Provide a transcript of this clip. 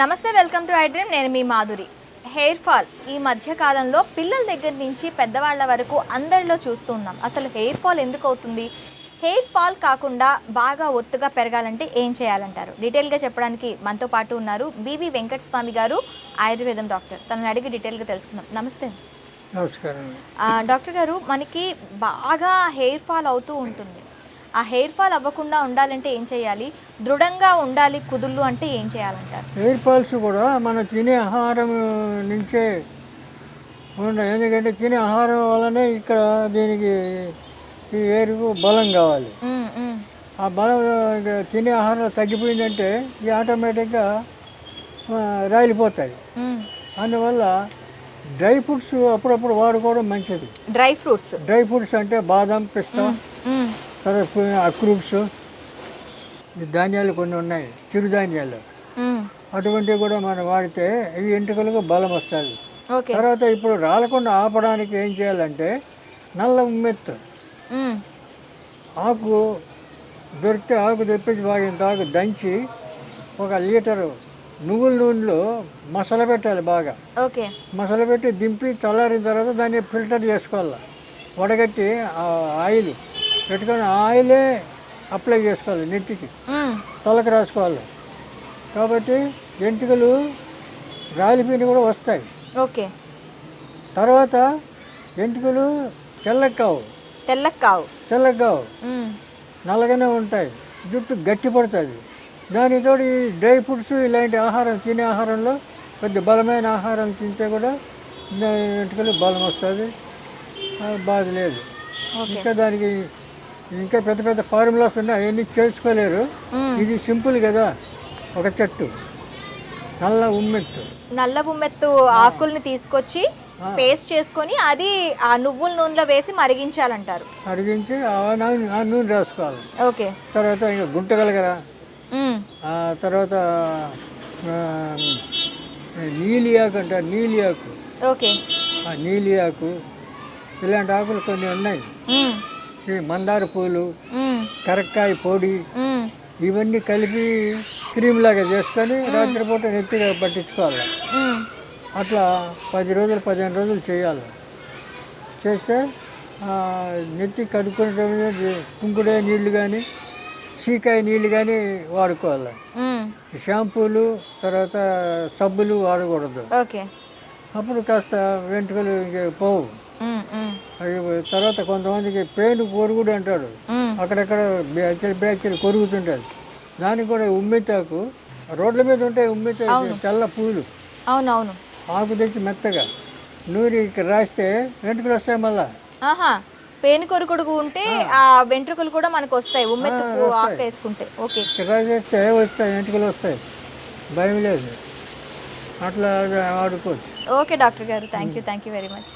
నమస్తే welcome to iDream నేను మీ Madhuri. Hair fall ఈ మధ్య కాలంలో పిల్లల దగ్గర నుంచి పెద్దవాళ్ళ వరకు అందరిలో చూస్తూ ఉన్నాం. అసలు హెయిర్ ఫాల్ ఎందుకు అవుతుంది? హెయిర్ ఫాల్ కాకుండా బాగా ఒత్తుగా పెరగాలంటే ఏం చేయాలంటారు? డీటెయిల్గా చెప్పడానికి మనతో పాటు ఉన్నారు బీవీ వెంకట స్వామి గారు ఆయుర్వేదం డాక్టర్. తనని అడిగి డీటెయిల్గా తెలుసుకుందాం. నమస్తే. నమస్కారం డాక్టర్ గారు మనకి బాగా హెయిర్ ఫాల్ అవుతూ ఉంటుంది. ఆ హెయిర్ ఫాల్ అవ్వకుండా ఉండాలంటే ఏం చేయాలి? దృఢంగా ఉండాలి కుదుళ్ళు అంటే ఏం చేయాలంటారు? హెయిర్ ఫాల్స్ కూడా మనం తినే ఆహారం నుంచే ఉండ ఎందుకంటే తినే ఆహారం వల్లనే ఇక్కడ దీనికి ఈ హెయిర్కు బలం కావాలి. ఆ బలం తినే ఆహారం తగ్గిపోయిందంటే ఈ ఆటోమేటిక్గా రాలిపోతాయి. ఉమ్. అందువల్ల డ్రై ఫ్రూట్స్ అప్పుడప్పుడు వాడుకోవడం మంచిది. Dry fruits. డ్రై ఫ్రూట్స్ అంటే బాదం పిస్తా. తర్వాత అక్రూట్స్ ఈ ధాన్యాలు కొన్ని ఉన్నాయి చిరుధాన్యాలు. అటువంటివి కూడా మనం వాడితే ఇవి ఎంట్రుకలకు బలం వస్తుంది. తర్వాత ఇప్పుడు రాలకుండా ఆపడానికి ఏం చేయాలంటే నల్ల ఉమ్మెత్తు ఉమ్, ఆకు దొరికితే ఆకు తెప్పించి బాగా ఇంత ఆకు దంచి ఒక లీటరు నువ్వుల నూనెలో మసాలా పెట్టాలి బాగా. ఓకే. మసాలా పెట్టి దింపి చల్లారిన తర్వాత దాన్ని ఫిల్టర్ చేసుకోవాలి. వడగట్టి ఆయిల్. పెట్టుకొని ఆయిలే అప్లై చేసుకోవాలి ఉమ్, తలకు రాసుకోవాలి. కాబట్టి వెంట్రుకలు రాలిపోయినవి కూడా వస్తాయి. ఓకే. తర్వాత వెంట్రుకలు తెల్లకి కావు. తెల్లకి కావు. తెల్లకి కావు. నల్లగానే ఉంటాయి. జుట్టు గట్టి పడుతుంది. దానితో ఈ డ్రై ఫ్రూట్స్ ఇలాంటి ఆహారం తినే ఆహారంలో కొద్ది బలమైన ఆహారం తింటే కూడా వెంట్రుకలు బలం వస్తుంది. బాధ లేదు. ఇంకా దానికి ఇంకా పెద్ద పెద్ద ఫార్ములాస్ ఉన్నాయి అవన్నీ చేసుకోలేరు. ఇది సింపుల్ కదా ఒక చెట్టు. నల్ల ఉమ్మెత్తు. నల్ల బుమ్మెత్తు ఆకుల్ని తీసుకొచ్చి. పేస్ట్ చేసుకొని అది ఆ నువ్వుల నూనెలో వేసి మరిగించాలంటారు. అడిగించి ఆ నూనె ఆ నూనె రాసుకోవాలి. ఓకే. తర్వాత ఇంకా గుంటగలగరా తర్వాత ఆ, నీలి ఆకు అంటారు నీలి ఆకు ఓకే. ఆ నీలి ఆకు ఇలాంటి ఆకులు కొన్ని ఉన్నాయి. మందార పూలు కరక్కాయ పొడి ఇవన్నీ కలిపి క్రీమ్ లాగా చేసుకొని రాత్రిపూట నెత్తిగా పట్టించుకోవాలి. అట్లా పది రోజులు పదిహేను రోజులు చేయాలి. చేస్తే నెత్తి కడుక్కునే కుంకుడే నీళ్ళు కానీ చీకాయ నీళ్ళు కానీ వాడుకోవాలి. షాంపూలు తర్వాత సబ్బులు వాడకూడదు. అప్పుడు కాస్త వెంట్రుకలు పోవు. అవి తర్వాత కొంతమందికి పేను కొరుగుడు అంటాడు. ఉమ్. అక్కడక్కడ బ్యాచలు బ్యాచలు కొరుగుతుంటుంది దానికి కూడా ఉమ్మెత్తాకు రోడ్ల మీద ఉంటాయి ఉమ్మెత్త తెల్ల పూలు. అవునవును. ఆకు తెచ్చి మెత్తగా. నూరి ఇక్కడ రాస్తే వెంట్రుకలు వస్తాయి మళ్ళా. పేను కొరుకుడుగు ఉంటే ఆ. వెంట్రుకలు కూడా మనకు వస్తాయి ఉమ్మెత్తు ఆకు వేసుకుంటే. ఓకే. రాసేస్తే వస్తాయి వెంట్రుకలు వస్తాయి. భయం లేదు. అట్లా ఆడుకోవచ్చు. ఓకే డాక్టర్ గారు thank you thank you very much.